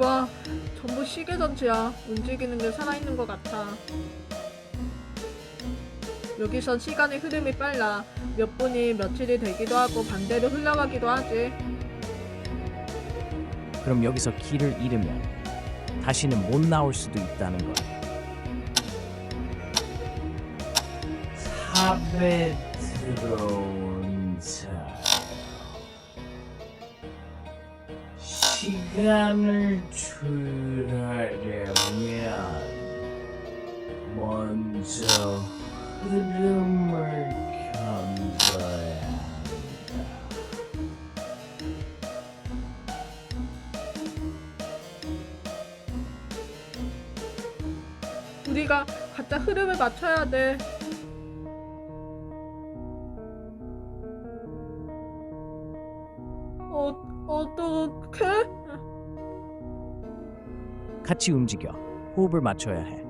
우와, 전부 시계 전체야. 움직이는 게 살아있는 것 같아. 여기선 시간의 흐름이 빨라. 몇 분이 며칠이 되기도 하고 반대로 흘러가기도 하지. 그럼 여기서 길을 잃으면 다시는 못 나올 수도 있다는 거야. 들어온 사 시간을 조율하려면 먼저 흐름을 견뎌야. 우리가 각자 흐름을 맞춰야 돼. 어, 어떡해? 같이 움직여. 호흡을 맞춰야 해.